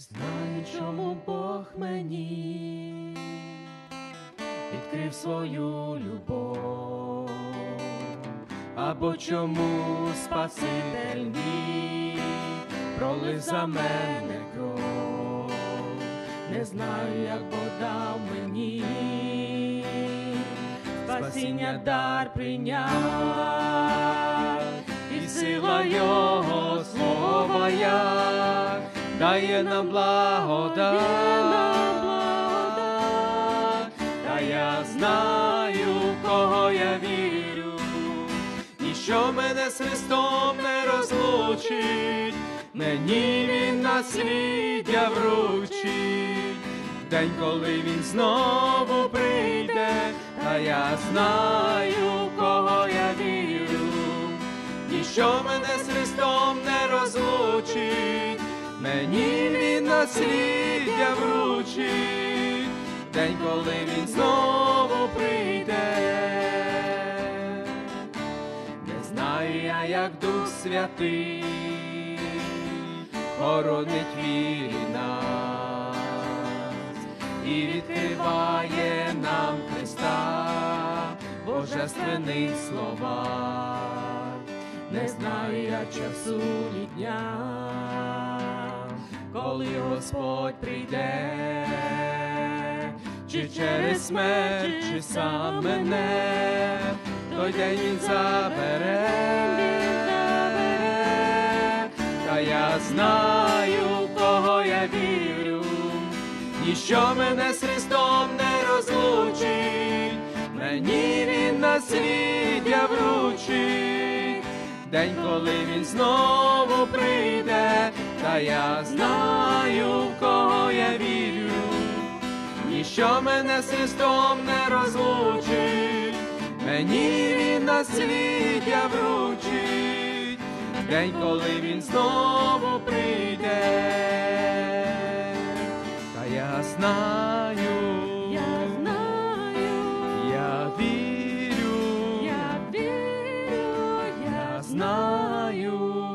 знаю, чому Бог мені відкрив свою любов, або чому Спаситель мій пролив за мене кров, не знаю, як Бог дав мені спасіння дар прийняв, і сила Його слова дає нам благодать, та я знаю, кого я вірю, ніщо мене з Христом не розлучить, мені він насліддя вручить, в день, коли він знову прийде, та я знаю, кого я вірю, ніщо мене з Христом не розлучить, мені він насліддя вручить, день, коли він знову прийде. Не знаю я, як Дух Святий хоронить вірі нас і відкриває нам Христа, божественний слова. Не знаю я часу ні дня, коли Господь прийде, чи через смерть, чи сам мене, той день він забере, та я знаю, кого я вірю, ніщо мене з Христом не розлучить, мені він насліддя вручить, день, коли він знову та я знаю, в кого я вірю, ніщо мене з не розлучить, мені він на свіття вручить, день, коли він знову прийде, та я знаю. знаю.